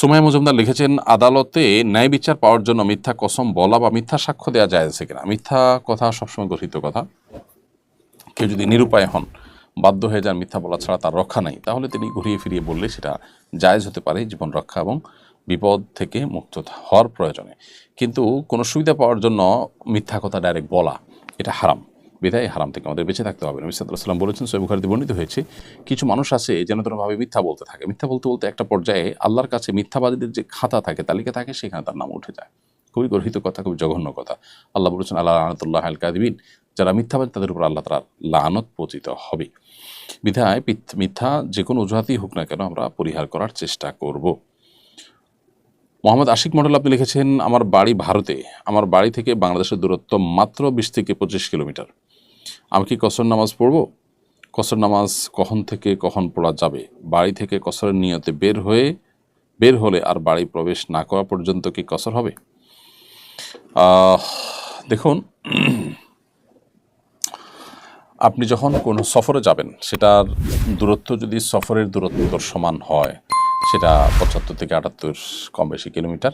সুমাই মজুমদার লিখেছেন, আদালতে ন্যায় বিচার পাওয়ার জন্য মিথ্যা কসম বলা বা মিথ্যা সাক্ষ্য দেওয়া যায় আছে কিনা? মিথ্যা কথা সবসময় গঠিত কথা। কেউ যদি নিরুপায় হন, বাধ্য হয়ে যান মিথ্যা বলা ছাড়া তার রক্ষা নাই, তাহলে তিনি ঘুরিয়ে ফিরিয়ে বললে সেটা জায়জ হতে পারে জীবন রক্ষা এবং বিপদ থেকে মুক্ত হওয়ার প্রয়োজনে। কিন্তু কোনো সুবিধা পাওয়ার জন্য মিথ্যা কথা ডাইরেক্ট বলা, এটা হারাম। বিধায় হারাম থেকে আমাদের বেঁচে থাকতে হবে। নবী সাল্লাম বলেছেন, সৈব বুখারীতে বর্ণিত হয়েছে, কিছু মানুষ আছে যেন তেনভাবে মিথ্যা বলতে থাকে। মিথ্যা বলতে বলতে একটা পর্যায়ে আল্লাহর কাছে মিথ্যাবাদীদের যে খাতা থাকে, তালিকা থাকে, সেখানে তার নাম উঠে যায়। খুবই গর্হিত কথা, খুবই জঘন্য কথা। আল্লাহ বলেছেন আল্লাহ আনতুল্লাহ আল কাদিবিন যারা মিথ্যাবাদী, তাদের উপর আল্লাহ তারা লানত পচিত হবে। বিধায় মিথ্যা যে কোনো অজুহাতেই হোক না কেন, আমরা পরিহার করার চেষ্টা করব। মোহাম্মদ আশিক মন্ডল আপনি লিখেছেন, আমার বাড়ি ভারতে। আমার বাড়ি থেকে বাংলাদেশের দূরত্ব মাত্র বিশ থেকে পঁচিশ কিলোমিটার। আমি কি কসর নামাজ পড়ব? কসর নামাজ কখন থেকে কখন পড়া যাবে? বাড়ি থেকে কসরের নিয়তে বের হয়ে, বের হলে আর বাড়ি প্রবেশ না করা পর্যন্ত কি কসর হবে? দেখুন, আপনি যখন কোনো সফরে যাবেন, সেটার দূরত্ব যদি সফরের দূরত্বর সমান হয় সেটা পঁচাত্তর থেকে আটাত্তর কম বেশি কিলোমিটার।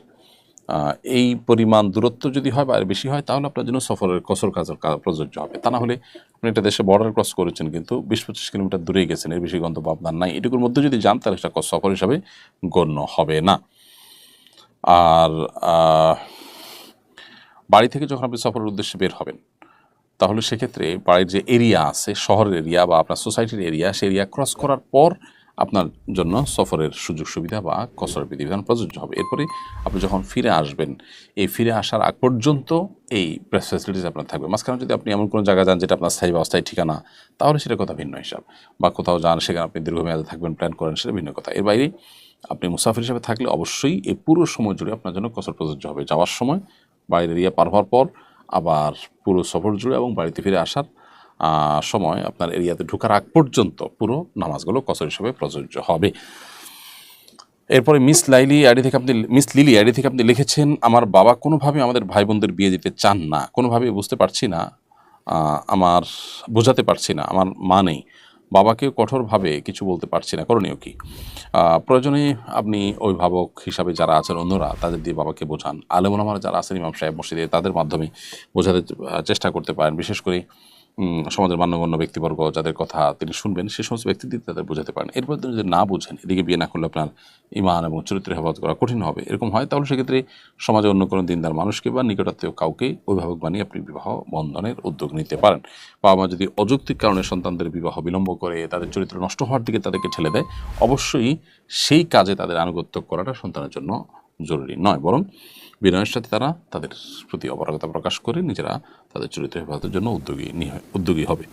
এই পরিমাণ দূরত্ব যদি হয় বা এর বেশি হয়, তাহলে আপনার জন্য সফরের কসর কাজের প্রযোজ্য হবে। তা না হলে আপনি একটা দেশে বর্ডার ক্রস করেছেন, কিন্তু বিশ পঁচিশ কিলোমিটার দূরে গেছেন, এর বেশি গন্তব্য আপনার নাই। এটুকুর মধ্যে যদি যান, তাহলে সেটা সফর হিসাবে গণ্য হবে না। আর বাড়ি থেকে যখন আপনি সফরের উদ্দেশ্যে বের হবেন, তাহলে সেক্ষেত্রে বাড়ির যে এরিয়া আছে, শহরের এরিয়া বা আপনার সোসাইটির এরিয়া সেই এরিয়া ক্রস করার পর আপনার জন্য সফরের সুযোগ সুবিধা বা কসরের বিধিবিধান প্রযোজ্য হবে। এরপরে আপনি যখন ফিরে আসবেন, এই ফিরে আসার আগ পর্যন্ত এই প্রেস ফ্যাসিলিটিস আপনার থাকবে। মাঝখানে যদি আপনি এমন কোনো জায়গা যান যেটা আপনার স্থায়ী বা অস্থায়ী ঠিকানা, তাহলে সেটা কথা ভিন্ন হিসাব। বা কোথাও যান সেখানে আপনি দীর্ঘমেয়াদে থাকবেন প্ল্যান করেন, সেটা ভিন্ন কথা। এর বাইরে আপনি মুসাফির হিসেবে থাকলে অবশ্যই এই পুরো সময় জুড়ে আপনার জন্য কসর প্রযোজ্য হবে। যাওয়ার সময় বাইরের এরিয়া পার হওয়ার পর আবার পুরো সফর জুড়ে এবং বাড়িতে ফিরে আসার সময় আপনার এরিয়াতে ঢোকার আগ পর্যন্ত পুরো নামাজগুলো কসর হিসেবে প্রযোজ্য হবে। এরপরে মিস লাইলি আইডি থেকে আপনি, মিস লিলি আইডি থেকে আপনি লিখেছেন, আমার বাবা কোনোভাবে আমাদের ভাই বোনদের বিয়ে দিতে চান না। কোনোভাবে বুঝতে পারছি না আমার, বোঝাতে পারছি না, আমার মা নেই। বাবাকে কঠোরভাবে কিছু বলতে পারছি না, করণীয় কি? প্রয়োজনে আপনি অভিভাবক হিসাবে যারা আছেন, অন্যরা তাদের দিয়ে বাবাকে বোঝান। আলেমুলামারা যারা আছেন, ইমাম সাহেব মসজিদে, তাদের মাধ্যমে বোঝাতে চেষ্টা করতে পারেন। বিশেষ করে সমাজের মান্যগণ্য ব্যক্তিবর্গ যাদের কথা তিনি শুনবেন, সে সমস্ত ব্যক্তিদের তাদের বোঝাতে পারেন। এরপর তিনি যদি না বুঝেন, এদিকে বিয়ে না করলে আপনার ইমান এবং চরিত্রের হেফাজত করা কঠিন হবে। এরকম হয়, তাহলে সেক্ষেত্রে সমাজে অন্য কোনো দিনদার মানুষকে বা নিকটাত্মীয় কাউকে অভিভাবক বানিয়ে আপনি বিবাহ বন্ধনের উদ্যোগ নিতে পারেন। বাবা মা যদি অযৌক্তিক কারণে সন্তানদের বিবাহ বিলম্ব করে, তাদের চরিত্র নষ্ট হওয়ার দিকে তাদেরকে ঠেলে দেয়, অবশ্যই সেই কাজে তাদের আনুগত্য করাটা সন্তানের জন্য জরুরি নয়। বরং বিনয়ের সাথে তারা তাদের প্রতি অপারগতা প্রকাশ করে নিজেরা তাদের চরিত্র হেফাজতের জন্য উদ্যোগী উদ্যোগী হবে।